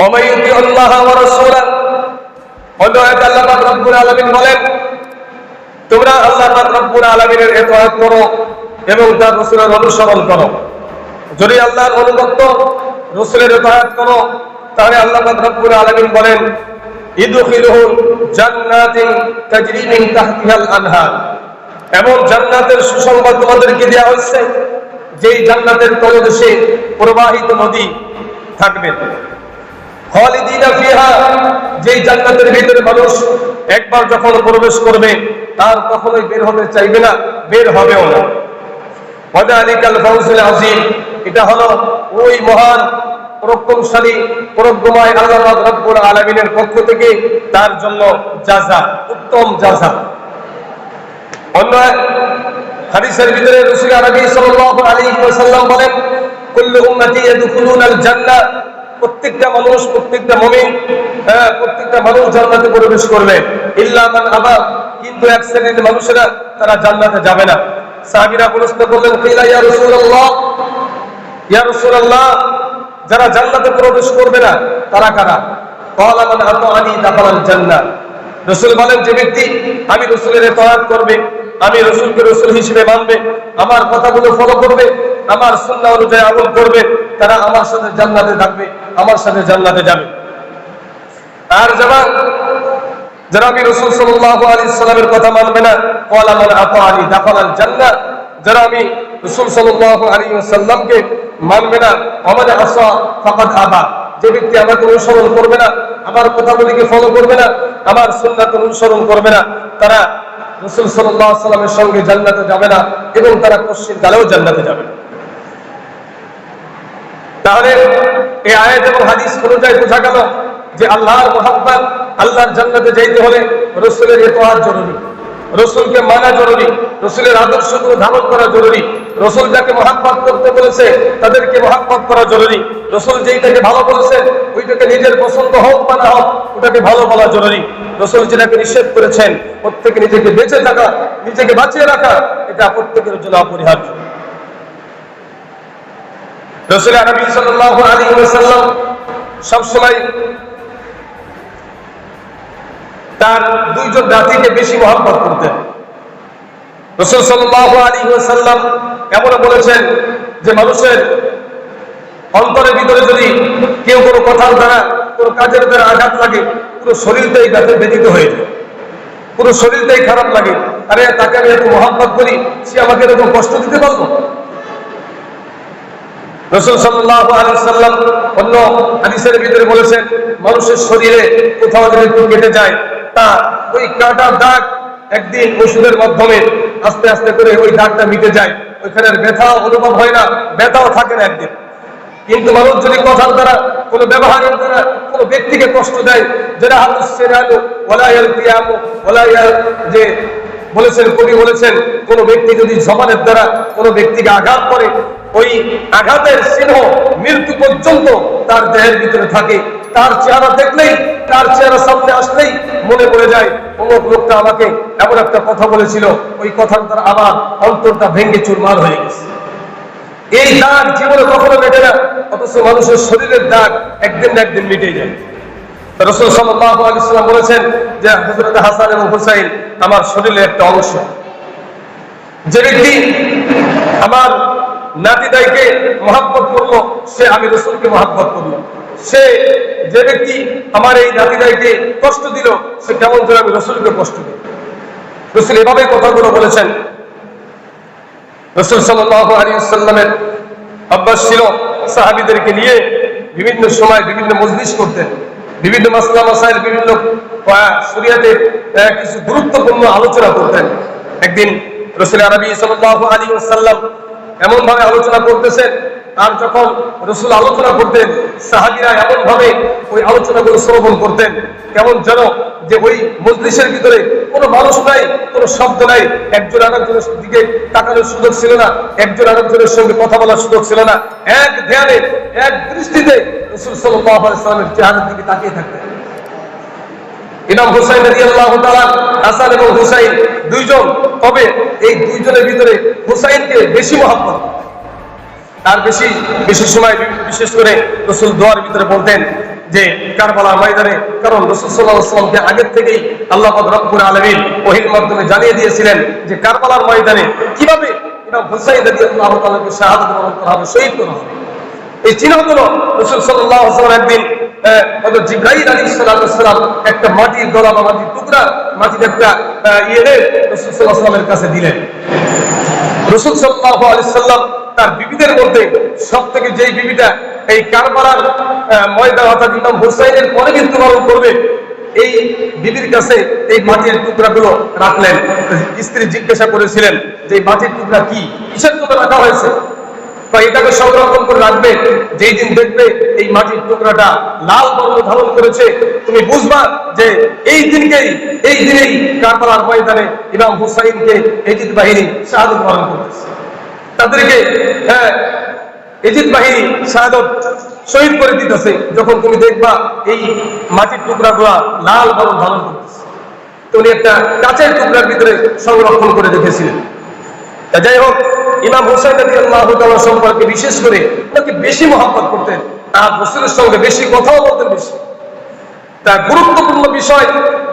ومن يطع الله ورسوله অন্য এক আল্লাহ পাক রব্বুল আলামিন বলেন তোমরা আল্লাহ পাক রব্বুল আলামিনের ইতাআত করো এবং তার রাসূলের অনুসরণ করো যদি আল্লাহর অনুগত রাসূলের ইতাআত করো তাহলে আল্লাহ পাক রব্বুল আলামিন বলেন ইদখিলুহুম জান্নাতিন তাজরি মিন তাহতিহাল আনহার এমন জান্নাতের সুসংবাদ তোমাদেরকে দেওয়া হচ্ছে যেই জান্নাতের তলদেশে প্রবাহিত নদী থাকবে খালিদিনা ফিহা, যেই জান্নাতের ভিতরে মানুষ একবার যখন প্রবেশ করবে, তার কখনোই বের হতে চাইবে না, বের হবেও না। এটা হলো ওই মহান পরাক্রমশালী পরজ্ঞময় আল্লাহ রাব্বুল আলামিনের পক্ষ থেকে তার জন্য জাযা উত্তম জাযা অন্য এক হাদিসের ভিতরে রাসূল আরবি ওয়াসাল্লাম বলেন প্রত্যেকটা মানুষ, প্রত্যেকটা মুমিন হ্যাঁ প্রত্যেকটা মানুষ জান্নাতে প্রবেশ করবে। ইল্লা মান আবা, কিন্তু এক শ্রেণির মানুষেরা তারা জান্নাতে যাবে না। সাহাবীরা প্রশ্ন করলেন, কিলা ইয়া রাসূলুল্লাহ? ইয়া রাসূলুল্লাহ, যারা জান্নাতে প্রবেশ করবে না, তারা কারা? ক্বালা মান আতাআনি দাখালাল জান্নাহ রসুল বলেন, যে ব্যক্তি আমি রসুলের এতহাত করবে, আমি রসুলকে রসুল হিসেবে মানবে, আমার কথাগুলো ফলো করবে, আমার সুন্না অনুযায়ী আমল করবে তারা আমার সাথে জান্নাতে থাকবে, আমার সাথে জান্নাতে যাবে। আর যারা যারা আমি রসুল সাল্লাল্লাহু আলাইহি সাল্লামের কথা মানবে না। ওয়ালা মান আতাআনি দাখালাল জান্নাহ। যারা আমি রসুল সাল্লাল্লাহু আলাইহি ওয়াসাল্লামকে মানবে না। আমাদের আসা ফাকাদ আবা। যে ব্যক্তি আমাকে অনুসরণ করবে না, আমার কথাগুলিকে ফলো করবে না, আমার সুন্নাত অনুসরণ করবে না, তারা রসুল সাল্লাহ সাল্লামের সঙ্গে জান্নাতে যাবে না এবং তারা পশ্চিম কালেও জান্নাতে যাবে না। তাহলে এই আয়াত এবং হাদিস অনুযায়ী বোঝা গেল যে আল্লাহর মোহাম্মদ আল্লাহর জান্নাতে যাইতে হলে রসুলের ইতোয়ার জরুরি। রসুলকে মানা জরুরি, রসুলের আদর্শগুলো ধারণ করা জরুরি, রসুল যাকে মহাব্বত করতে বলেছে তাদেরকে মহাব্বত করা জরুরি, রসুল যেইটাকে ভালো বলেছে ওইটাকে নিজের পছন্দ হোক বা না হোক, ওটাকে ভালো বলা জরুরি। রসুল যেটাকে নিষেধ করেছেন, প্রত্যেকে নিজেকে বেঁচে থাকা, নিজেকে বাঁচিয়ে রাখা, এটা প্রত্যেকের জন্য অপরিহার্য। রসুল আরবি সাল্লাহ আলী সাল্লাম সবসময় তার দুইজন জাতিকে বেশি মহাব্বত করতেন। রসুল সাল্লাহ আলী সাল্লাম এমন বলেছেন যে মানুষের অন্তরের ভিতরে যদি কেউ কোনো কথার দ্বারা, কোনো কাজের দ্বারা আঘাত লাগে, পুরো শরীরটাই ব্যথা ব্যতীত হয়ে যায়। পুরো শরীরটাই খারাপ লাগে। আরে তাকে আমি এত মহাব্বত করি, সে আমাকে এরকম কষ্ট দিতে পারব রসুল সাল্লাম অন্য হাদিসের ভিতরে বলেছেন, মানুষের শরীরে কোথাও যদি কেটে যায়, তা ওই কাটার দাগ একদিন ওষুধের মাধ্যমে আস্তে আস্তে করে ওই দাগটা মিটে যায়। ওইখানের ব্যথাও অনুভব হয় না, ব্যথাও থাকে না একদিন। কিন্তু মানুষ যদি কথার দ্বারা, কোনো ব্যবহারের দ্বারা, কোনো ব্যক্তিকে কষ্ট দেয় যেটা ওলাইয়াল যে বলেছেন, কবি বলেছেন, কোন ব্যক্তি যদি জবানের দ্বারা কোন ব্যক্তিকে আঘাত করে ওই আঘাতের চিহ্ন মৃত্যু পর্যন্ত তার দেহের ভিতরে থাকে। তার চেহারা দেখলেই, তার চেহারা সামনে আসলেই মনে পড়ে যায়, অমুক লোকটা আমাকে এমন একটা কথা বলেছিল, ওই কথার দ্বারা আমার অন্তরটা ভেঙে চুরমার হয়ে গেছে। এই দাগ জীবনে কখনো মেটে না, অথচ মানুষের শরীরের দাগ একদিন না একদিন মিটে যায়। রসুল আলাইহি বলেছেন যে হযরত হাসান এবং হুসাইন আমার শরীরের একটা অংশ। যে ব্যক্তি আমার নাতি দাইকে মহাব্বত করল সে আমি রসুলকে মহাব্বত করল সে যে ব্যক্তি আমার এই নাতি দাইকে কষ্ট দিল সে কেমন যেন আমি রসুলকে কষ্ট দিল। রসুল এভাবে কথাগুলো বলেছেন। রসুল সাল্লামের অভ্যাস ছিল সাহাবীদেরকে নিয়ে বিভিন্ন সময় বিভিন্ন মজলিস করতেন। বিভিন্ন মাসলা মাসাইল বিভিন্ন আহ, কিছু গুরুত্বপূর্ণ আলোচনা করতেন। একদিন রসুল আরবি সাল্লাল্লাহু আলাইহি ওয়াসাল্লাম এমন ভাবে আলোচনা করতেছেন, আর যখন রসুল আলোচনা করতেন, সাহাবিরা এমন ভাবে ওই আলোচনাগুলো শ্রবণ করতেন, কেমন যেন যে ওই মজলিসের ভিতরে কোনো মানুষ নাই, কোনো শব্দ নাই, একজন আরেকজনের দিকে তাকানোর সুযোগ ছিল না, একজন আরেকজনের সঙ্গে কথা বলার সুযোগ ছিল না। এক ধ্যানে, এক দৃষ্টিতে রসুল সাল্লাল্লাহু আলাইহি সাল্লামের চেহারার দিকে তাকিয়ে থাকতেন। ইমাম হুসাইন রাদিয়াল্লাহু তাআলা, হাসান এবং হুসাইন দুইজন তবে এই দুইজনের ভিতরে হুসাইনকে বেশি মহব্বত। তার বেশি বেশি সময় বিশেষ করে রসুল দোয়ার ভিতরে বলতেন যে, কারবালার ময়দানে, কারণ রসুলামকে আগের থেকেই আল্লাহ রব্বুল আলমিন ওহির মাধ্যমে জানিয়ে দিয়েছিলেন যে, কারবালার ময়দানে কীভাবে ইমাম হুসাইন রাজি আল্লাহ তালাকে শাহাদত বরণ করা হবে, শহীদ করা হবে। এই চিহ্নগুলো রসুল সাল্লাহ একদিন সাল্লাম একটা মাটির গলা বা মাটির টুকরা মাটির একটা ইয়ে রসুল কাছে দিলেন। রসুল সাল্লাহ সাল্লাম তার বিবিদের মধ্যে সব থেকে যেই বিবিটা এই কারবালার আহ, ময়দান অর্থাৎ ইমাম হুসাইনের পরে মৃত্যুবরণ করবে এই বিবির কাছে এই মাটির টুকরাগুলো রাখলেন। স্ত্রী জিজ্ঞাসা করেছিলেন যে মাটির টুকরা কি? কিসের জন্য রাখা হয়েছে? বা এটাকে সংরক্ষণ করে রাখবে। যেই দিন দেখবে এই মাটির টুকরাটা লাল বর্ণ ধারণ করেছে, তুমি বুঝবা যে এই দিনকেই, এই দিনেই কারবালার ময়দানে ইমাম হুসাইনকে এজিদ বাহিনী শাহাদত বরণ করতেছে। তাদেরকে হ্যাঁ এজিদ বাহিনী শাহাদত শহীদ করে দিতেছে, যখন তুমি দেখবা এই মাটির টুকরাগুলা লাল বরণ ধারণ করতেছে। তো উনি একটা কাঁচের টুকরার ভিতরে সংরক্ষণ করে রেখেছিলেন। যাই হোক ইমাম হুসাইন নবী আল্লাহ সম্পর্কে বিশেষ করে ওনাকে বেশি মহব্বত করতেন। আর রসুলের সঙ্গে বেশি কথাও বলতেন বেশি। তা গুরুত্বপূর্ণ বিষয়,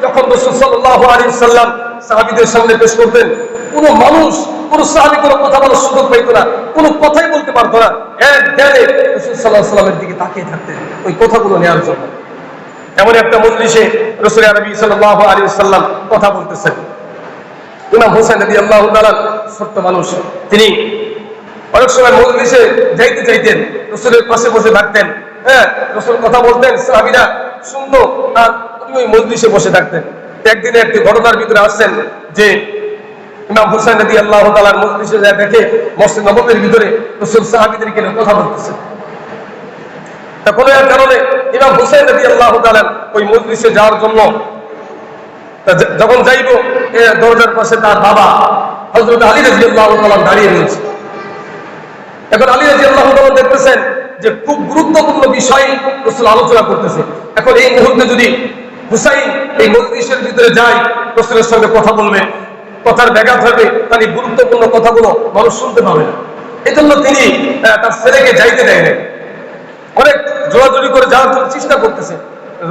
যখন রসুল সাল্লাহ আলী সাল্লাম সাহাবিদের সামনে পেশ করতেন, কোন মানুষ, কোন সাহাবি কোনো কথা বলার সুযোগ পাইতো না, কোনো কথাই বলতে পারতো না। এক ধ্যানে রসুল সাল্লাহ সাল্লামের দিকে তাকিয়ে থাকতেন ওই কথাগুলো নেওয়ার জন্য। এমন একটা মজলিসে রসুল আরবি সাল্লাহ আলী সাল্লাম কথা বলতেছেন। ইমাম হোসেন নদী আল্লাহ ছোট্ট মানুষ। তিনি অনেক সময় মজলিসে যাইতে চাইতেন রসুলের পাশে বসে থাকতেন হ্যাঁ রসুল কথা বলতেন, সাহাবিরা শুনতো আর ওই মজলিসে বসে থাকতেন। একদিনে একটি ঘটনার ভিতরে আসছেন যে ইমাম হুসাইন নদী আল্লাহ তালার মজলিসে যা দেখে মসজিদ নবমের ভিতরে রসুল সাহাবিদেরকে নিয়ে কথা বলতেছে। তা কোনো এক কারণে ইমাম হুসাইন নদী আল্লাহ তালার ওই মজলিসে যাওয়ার জন্য যখন যাইব দরজার পাশে তার বাবা হজরত আলী রাজি আল্লাহ দাঁড়িয়ে রয়েছে। এখন আলী রাজি আল্লাহ দেখতেছেন যে খুব গুরুত্বপূর্ণ বিষয় রসুল আলোচনা করতেছে। এখন এই মুহূর্তে যদি হুসাইন এই মজলিসের ভিতরে যায়, রসুলের সঙ্গে কথা বলবে, কথার ব্যাঘাত হবে তাহলে গুরুত্বপূর্ণ কথাগুলো মানুষ শুনতে পাবে না। এই জন্য তিনি তার ছেলেকে যাইতে দেয় না অনেক জোরাজুরি করে যাওয়ার জন্য চেষ্টা করতেছে।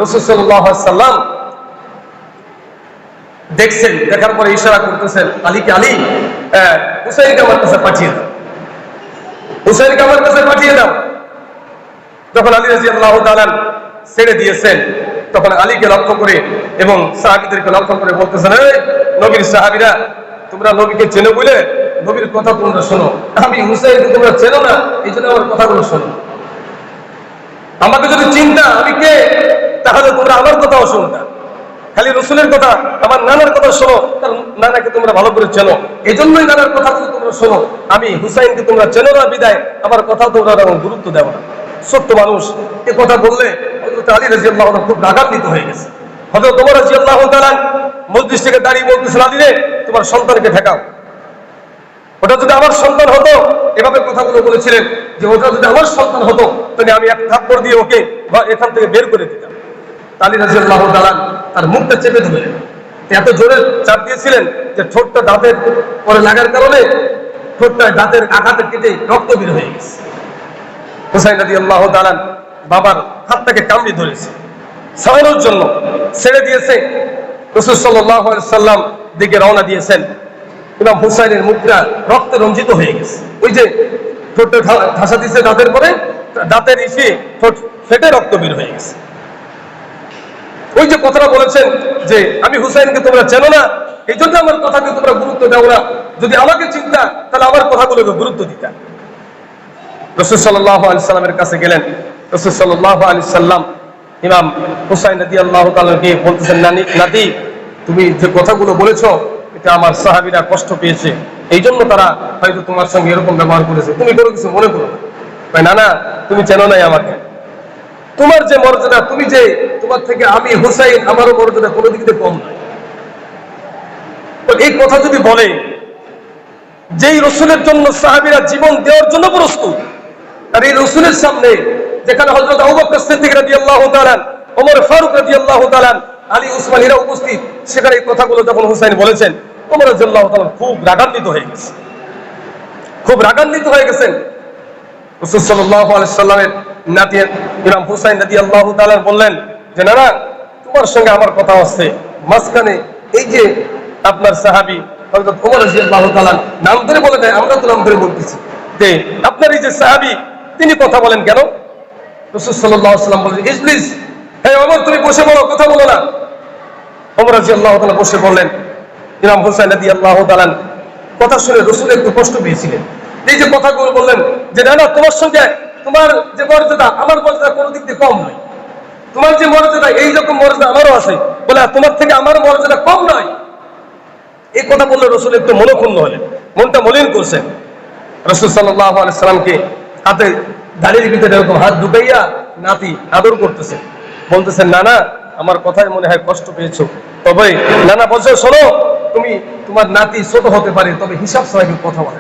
রসুল সাল্লাহ সাল্লাম দেখছেন দেখার পরে ইশারা করতেছেন আলীকে আলী? আহ, হুসাইনকে আমার কাছে পাঠিয়ে দাও। হুসাইনকে আমার কাছে পাঠিয়ে দাও। যখন আলী রাজি আল্লাহ ছেড়ে দিয়েছেন তখন আলীকে লক্ষ্য করে এবং সাহাবিদেরকে লক্ষ্য করে বলতেছেন "এই নবীর সাহাবিরা তোমরা নবীকে চেনো বলে? নবীর কথা তোমরা শোনো। আমি হুসাইনকে তোমরা চেনো না এই জন্য আমার কথাগুলো শোনো। আমাকে যদি চিন্তা আমি কে? তাহলে তোমরা আমার কথাও শুনতা। খালি রসুলের কথা, আমার নানার কথা শোনো। তার নানাকে তোমরা ভালো করে চেনো। এই জন্যই নানার কথা তোমরা শোনো, আমি হুসাইনকে তোমরা চেনো না বিদায়, আমার কথা তোমরা গুরুত্ব দেবো না। ছোট্ট মানুষ, এ কথা বললে আলী রাজি আল্লাহ খুব রাগান্বিত হয়ে গেছে। হজরত তোমার রাজি আল্লাহ তালান মসজিদ থেকে দাঁড়িয়ে বলতেছেন, আলী রে, তোমার সন্তানকে ঠেকাও। ওটা যদি আমার সন্তান হতো, এভাবে কথাগুলো বলেছিলেন যে ওটা যদি আমার সন্তান হতো, তাহলে আমি এক থাপ্পড় দিয়ে ওকে বা এখান থেকে বের করে দিতাম। তালি রাজিয়াল্লাহ তালান তার মুখটা চেপে ধরলেন এত জোরে চাপ দিয়েছিলেন যে ঠোঁটটা দাঁতের পরে লাগার কারণে ঠোঁটটা দাঁতের আঘাতে কেটে রক্ত বের হয়ে গেছে। হুসাইন রাজি আল্লাহ তালান বাবার হাতটাকে কামড়ে ধরেছে। ছাড়ানোর জন্য ছেড়ে দিয়েছে। রসুল সাল্লাহ সাল্লাম দিকে রওনা দিয়েছেন। ইমাম হুসাইনের মুখটা রক্তে রঞ্জিত হয়ে গেছে। ওই যে ঠোঁটটা ঠাসা দিচ্ছে দাঁতের পরে দাঁতের ইসে ঠোঁট ফেটে রক্ত বের হয়ে গেছে। ওই যে কথাটা বলেছেন যে আমি হুসাইনকে তোমরা চেনো না এই জন্য আমার কথাকে তোমরা গুরুত্ব দাও না। যদি আমাকে চিন্তা, তাহলে আমার কথাগুলোকে গুরুত্ব দিতা। রসুল সাল্লাহ আলি সাল্লামের কাছে গেলেন। রসুল সাল্লাহ আলি সাল্লাম ইমাম হুসাইন নদী আল্লাহ তালকে বলতেছেন, নানি, নাতি, তুমি যে কথাগুলো বলেছ, এটা আমার সাহাবিরা কষ্ট পেয়েছে। এই জন্য তারা হয়তো তোমার সঙ্গে এরকম ব্যবহার করেছে। তুমি কোনো কিছু মনে করো না। না তুমি চেনো নাই আমাকে। তোমার যে মর্যাদা, তুমি যে তোমার থেকে আমি হুসাইন, আমারও মর্যাদা কোনো দিক কম নয়। এই কথা যদি বলে, যেই রসুলের জন্য সাহাবিরা জীবন দেওয়ার জন্য প্রস্তুত, আর এই রসুলের সামনে, যেখানে হজরত আবু বকর সিদ্দিক রাদিয়াল্লাহু তাআলা, ওমর ফারুক রাদিয়াল্লাহু তাআলা, আলী উসমান এরা উপস্থিত। সেখানে এই কথাগুলো যখন হুসাইন বলেছেন, ওমর রাদিয়াল্লাহু তাআলা খুব রাগান্বিত হয়ে গেছে। খুব রাগান্বিত হয়ে গেছেন। রসুল সাল্লাল্লাহু আলাইহি সাল্লামের নাতি ইমাম হুসাইন নাদি আল্লাহ তাআলা বললেন যে না না তোমার সঙ্গে আমার কথা আছে মাঝখানে এই যে আপনার সাহাবী ওমর রাদিয়াল্লাহু তাআলা নাম ধরে বলে দেয়, আমরা তো নাম ধরে বলতেছি। যে, আপনার এই যে সাহাবী, তিনি কথা বলেন কেন? রাসূল আলাইহি বলেন ইজলিস হে ওমর, তুমি বসে বলো, কথা বলো না। ওমর আল্লাহ তাআলা বসে বললেন, ইমাম হুসাইন রাদিয়াল্লাহু তাআলা, কথা শুনে রসুল একটু কষ্ট পেয়েছিলেন। এই যে কথাগুলো বললেন যে না না তোমার সঙ্গে তোমার যে মর্যাদা, আমার মর্যাদা কোনো দিক দিয়ে কম নয়। তোমার যে মর্যাদা, এই রকম মর্যাদা আমারও আছে। বলে তোমার থেকে আমার মর্যাদা কম নয়। এই কথা বললে রসুল একটু মনক্ষুণ্ণ হলেন। মনটা মলিন করছেন। রসুল সাল্লামকে হাতে দাঁড়িয়ে ভিতরে এরকম হাত ঢুকাইয়া নাতি আদর করতেছেন। বলতেছেন না না আমার কথায় মনে হয় কষ্ট পেয়েছ। তবে নানা বলছে, শোনো, তুমি তোমার নাতি ছোট হতে পারে, তবে হিসাব কেউ কথা বলে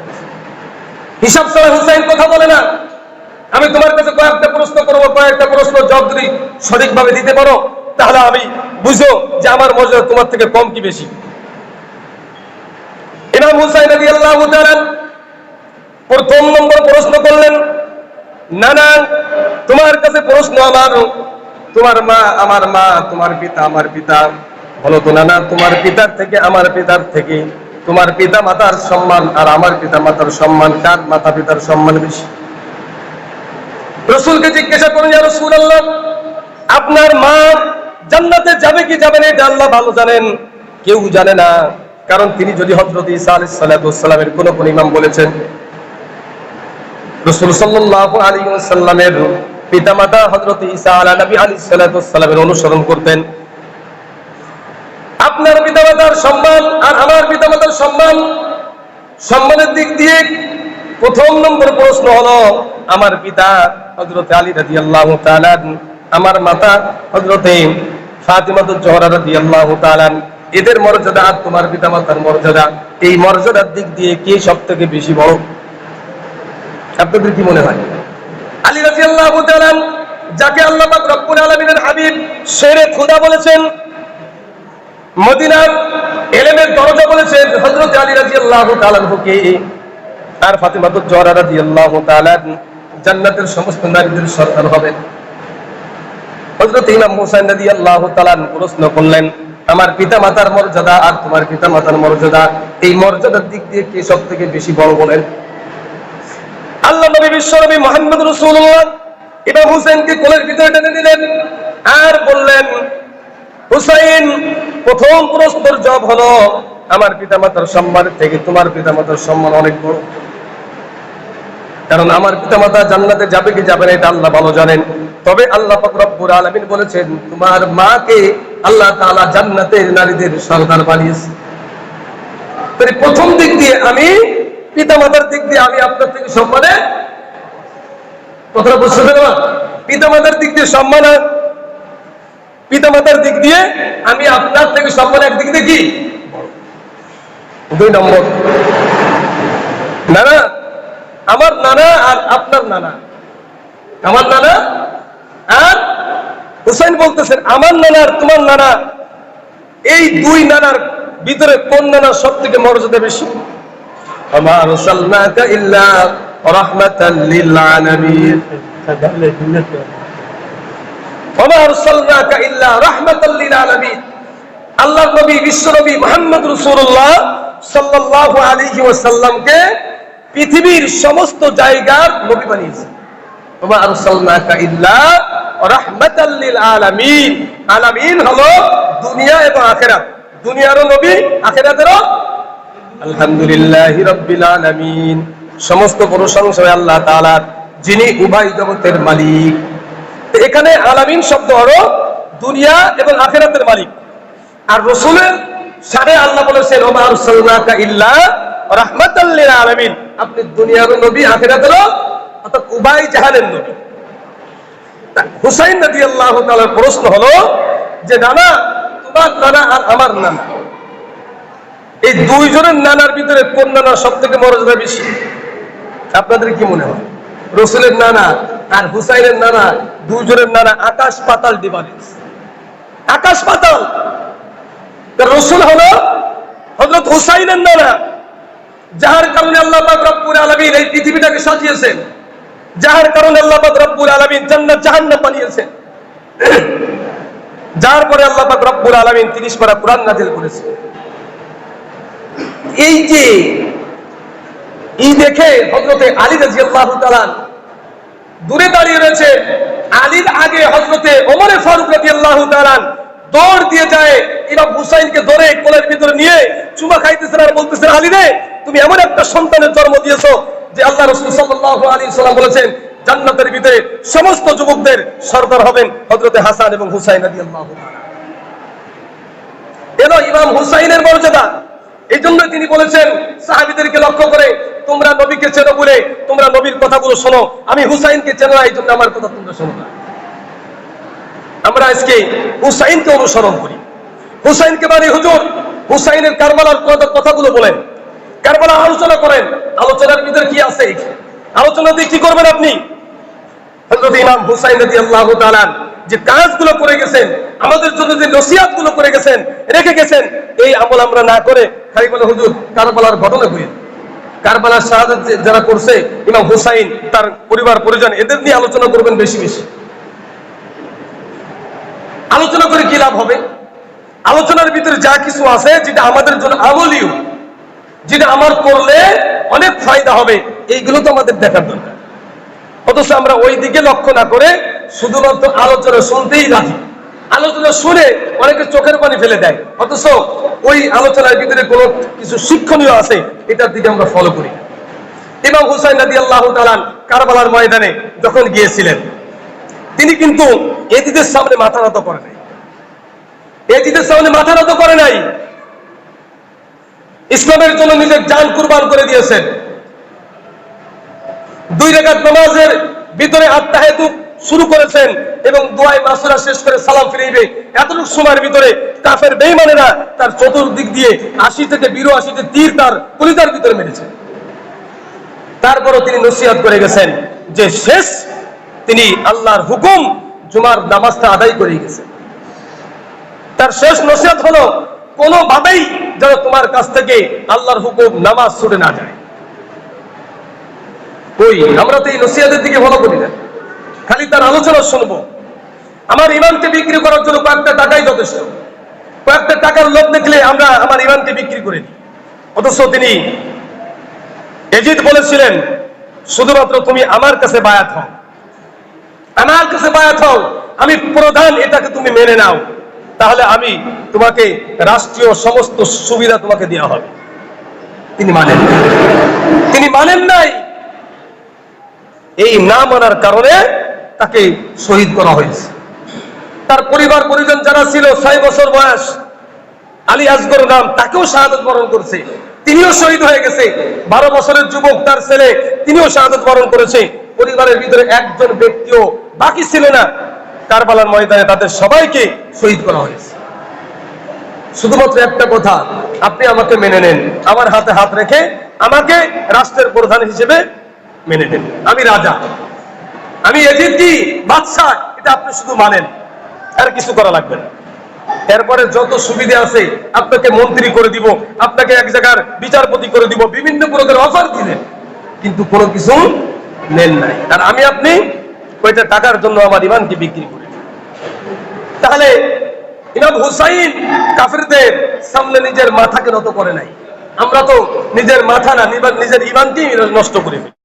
হিসাব ছাড়া হুসাইন কথা বলে না। আমি তোমার কাছে কয়েকটা প্রশ্ন করব, কয়েকটা প্রশ্ন জবাব যদি সঠিকভাবে দিতে পারো, তাহলে আমি বুঝো যে আমার মর্যাদা তোমার থেকে কম কি বেশি। ইমাম হুসাইন রাদিয়াল্লাহু তাআলা প্রথম নম্বর প্রশ্ন করলেন না না তোমার কাছে প্রশ্ন আমার, তোমার মা আমার মা, তোমার পিতা আমার পিতা, বলো তো না না তোমার পিতার থেকে আমার পিতার থেকে, তোমার পিতা মাতার সম্মান আর আমার পিতা মাতার সম্মান, কার মাতা পিতার সম্মান বেশি? রসুলকে জিজ্ঞাসা করুন, ইয়া আল্লাহ আপনার মা জান্নাতে যাবে কি যাবে না, এটা আল্লাহ ভালো জানেন। কেউ জানে না। কারণ তিনি যদি হজরত আলাইহিস সালাতু কোন কোন ইমাম বলেছেন, রসুল সাল্লাল্লাহু আলাইহি ওয়াসাল্লামের পিতামাতা হজরত ঈসা আলা নবী আলাইহিস সালাতু সালামের অনুসরণ করতেন। আপনার পিতামাতার সম্মান আর আমার পিতামাতার সম্মান, সম্মানের দিক দিয়ে প্রথম নম্বর প্রশ্ন হলো, আমার পিতা হযরত আলী রাদিয়াল্লাহু তাআলা আমার মাতা হযরতে ফাতিমাতুজ জোহরা রাদিয়াল্লাহু তাআলা এদের মর্যাদা আর তোমার পিতামাতার মর্যাদা, এই মর্যাদার দিক দিয়ে কে সবথেকে বেশি বড়? আপনাদের কি মনে হয়? আলী রাদিয়াল্লাহু তাআলা যাকে আল্লাহ রব্বুল আলামিনের হাবিব শেরে খোদা বলেছেন, মদিনার এলেমের দরজা বলেছেন, হযরত আলী রাদিয়াল্লাহু তাআলা কে আর ফাতিমাতুজ জোহরা রাদিয়াল্লাহু তাআলা জান্নাতের সমস্ত নারীদের সরদার হবেন হযরত ইমাম হুসাইন রাদিয়াল্লাহু তাআলা প্রশ্ন করলেন, আমার পিতা মাতার মর্যাদা আর তোমার পিতা মাতার মর্যাদা, এই মর্যাদার দিক দিয়ে কে সব থেকে বেশি বড় বলেন? আল্লাহ নবী বিশ্ব নবী মোহাম্মদ রসুল্লাহ ইমাম হুসেনকে কোলের ভিতরে টেনে নিলেন আর বললেন, হুসাইন, প্রথম প্রশ্নের জব হলো, আমার পিতামাতার সম্মানের থেকে তোমার পিতামাতার সম্মান অনেক বড়। কারণ আমার পিতামাতা জান্নাতে যাবে কি যাবে না, এটা আল্লাহ ভালো জানেন। তবে আল্লাহ পাক রব্বুল আলামিন বলেছেন, তোমার মাকে আল্লাহ তাআলা জান্নাতের নারীদের সরদার বানিয়েছে। তাই প্রথম দিক দিয়ে আমি, পিতামাতার দিক দিয়ে আমি আপনার থেকে সম্মানে, কথাটা বুঝতে পারলাম পিতামাতার দিক দিয়ে সম্মান, পিতামাতার দিক দিয়ে আমি আপনার থেকে সম্মান একদিক দিয়ে কি? দুই নম্বর নানা আমার নানা আর আপনার নানা। আমার নানা আর হুসাইন বলতেছেন, আমার নানা আর তোমার নানা, এই দুই নানার ভিতরে কোন নানা সব থেকে মর্যাদা বেশি? আল্লাহ নবী, বিশ্ব নবী মোহাম্মদ রসুল্লাহ সাল্লাহ আলী ওসাল্লামকে পৃথিবীর সমস্ত জায়গার নবী বানিয়েছে। হলো এবং সমস্ত আল্লাহ যিনি উভয় জগতের মালিক। এখানে আলামিন শব্দ হলো দুনিয়া এবং আখেরাতের মালিক। আর রসুলের সাথে আল্লাহ বলেছেন ইল্লা রাহমাতাল লিল আলামিন। আপনি দুনিয়ারও নবী আখেরাতেরও অর্থাৎ উভয় জাহানের নবী। হুসাইন রাদিয়াল্লাহু তাআলার প্রশ্ন হলো যে, নানা, তোমার নানা আর আমার নানা? এই দুইজনের নানার ভিতরে কোন নানা সব থেকে মর্যাদা বেশি? আপনাদের কি মনে হয়? রসুলের নানা আর হুসাইনের নানা দুইজনের নানা আকাশ পাতাল ডিফারেন্স আকাশ পাতাল। রসুল হলো হজরত হুসাইনের নানা। যার কারণে আল্লাহ রব্বুল আলামিন এই পৃথিবীটাকে সাজিয়েছেন। যার কারণে আল্লাহ রব্বুল আলামিন জান্নাত জাহান্নাম বানিয়েছেন। যার পরে আল্লাহ রব্বুল আলামিন 30 পারা কোরআন নাযিল করেছে এই যে এই দেখে হযরতে আলী রাদিয়াল্লাহু তাআলা দূরে দাঁড়িয়ে রয়েছে আলীর আগে হজরতে ওমর ফারুক রাদিয়াল্লাহু তাআলা দৌড় দিয়ে যায়। ইমাম হুসাইনকে ধরে কোলের ভিতরে নিয়ে চুমা খাইতেছেন আর বলতেছেন আলী রে তুমি এমন একটা সন্তানের জন্ম দিয়েছ যে আল্লাহ রাসূল সাল্লাল্লাহু আলাইহি সাল্লাম বলেছেন, জান্নাতের ভিতরে সমস্ত যুবকদের সরদার হবেন হযরতে হাসান এবং হুসাইন তাআলা এলো ইমাম হুসাইনের মর্যাদা। এই জন্য তিনি বলেছেন, সাহাবিদেরকে লক্ষ্য করে তোমরা নবীকে চেনো বলে তোমরা নবীর কথাগুলো শোনো। আমি হুসাইনকে চেনো এই জন্য আমার কথা তোমরা শোনো না। আমরা আজকে হুসাইনকে অনুসরণ করি। হুসাইনকে মানে হুজুর, হুসাইনের কারবালার কথা- কথাগুলো বলেন। কারবালা আলোচনা করেন। আলোচনার ভিতরে কি আছে আলোচনা দিয়ে কি করবেন আপনি? ইমাম হুসাইন রাদিয়াল্লাহু তাআলা যে কাজগুলো করে গেছেন, আমাদের জন্য যে নসিহতগুলো করে গেছেন, রেখে গেছেন, এই আমল আমরা না করে খালি বলে, হুজুর, কারবালার ঘটনা কই কারবালার শাহাদাত যে- যারা করছে, ইমাম হুসাইন, তার পরিবার, পরিজন, এদের নিয়ে আলোচনা করবেন বেশি বেশি। আলোচনা করে কি লাভ হবে? আলোচনার ভিতরে যা কিছু আছে, যেটা আমাদের জন্য আমলীয়, যেটা আমার করলে অনেক ফায়দা হবে, এইগুলো তো আমাদের দেখার দরকার। অথচ আমরা ওই দিকে লক্ষ্য না করে শুধুমাত্র আলোচনা শুনতেই রাজি। আলোচনা শুনে অনেকে চোখের পানি ফেলে দেয়। অথচ ওই আলোচনার ভিতরে কোনো কিছু শিক্ষণীয় আছে, এটার দিকে আমরা ফলো করি। ইমাম হুসাইন রাদি আল্লাহ কারবালার ময়দানে যখন গিয়েছিলেন তিনি কিন্তু এজিদের সামনে মাথা নত করে নাই। এজিদের সামনে মাথা নত করে নাই। ইসলামের জন্য নিজের জান কুরবান করে দিয়েছেন। দুই রেখাত নামাজের ভিতরে আত্মাহেতু শুরু করেছেন এবং দোয়াই মাসুরা শেষ করে সালাম ফিরিবে। এতটুকু সময়ের ভিতরে কাফের বেইমানেরা তার চতুর্দিক দিয়ে আশি থেকে বিরো আশিতে তীর তার কলিতার ভিতরে মেরেছে। তারপরও তিনি নসিহত করে গেছেন যে শেষ তিনি আল্লাহর হুকুম জুমার নামাজটা আদায় করে গেছেন তার শেষ নসিহত হলো কোনো কোনোভাবেই যেন তোমার কাছ থেকে আল্লাহর হুকুম নামাজ ছুটে না যায়। কই, আমরা তো এই নসিহাতের দিকে ফলো করি না। খালি তার আলোচনা শুনব। আমার ইমানকে বিক্রি করার জন্য কয়েকটা টাকাই যথেষ্ট। কয়েকটা টাকার লোভ দেখলে আমরা আমার ইমানকে বিক্রি করে দিই। অথচ তিনি এজিদ বলেছিলেন, শুধুমাত্র তুমি আমার কাছে বায়াত হও। আমার কাছে বায়াত হও। আমি প্রধান, এটাকে তুমি মেনে নাও। তাহলে আমি তোমাকে রাষ্ট্রীয় সমস্ত সুবিধা তোমাকে দেওয়া হবে। তিনি মানেন তিনি মানেন নাই। এই না মানার কারণে তাকে শহীদ করা হয়েছে। তার পরিবার পরিজন যারা ছিল, ছয় বছর বয়স, আলী আসগর নাম, তাকেও শাহাদত বরণ করছে। তিনিও শহীদ হয়ে গেছে। বারো বছরের যুবক, তার ছেলে, তিনিও শাহাদত বরণ করেছে। পরিবারের ভিতরে একজন ব্যক্তিও বাকি ছিল না। কারবালার ময়দানে তাদের সবাইকে শহীদ করা হয়েছে। শুধুমাত্র একটা কথা, আপনি আমাকে মেনে নেন। আমার হাতে হাত রেখে আমাকে রাষ্ট্রের প্রধান হিসেবে মেনে নেন। আমি রাজা। আমি এজিদ কি? বাদশাহ। এটা আপনি শুধু মানেন। আর কিছু করা লাগবে না। এরপরে যত সুবিধা আছে, আপনাকে মন্ত্রী করে দিব। আপনাকে এক জায়গার বিচারপতি করে দিব। বিভিন্ন প্রকার অফার দিলেন। কিন্তু কোনো কিছু নেন নাই। আর আমি আপনি কয়টা টাকার জন্য আমার ইমানকে বিক্রি করে তাহলে ইমাম হুসাইন কাফিরদের সামনে নিজের মাথাকে নত করে নাই। আমরা তো নিজের মাথা না, নিজের ইমানকেই নষ্ট করে ফেলি।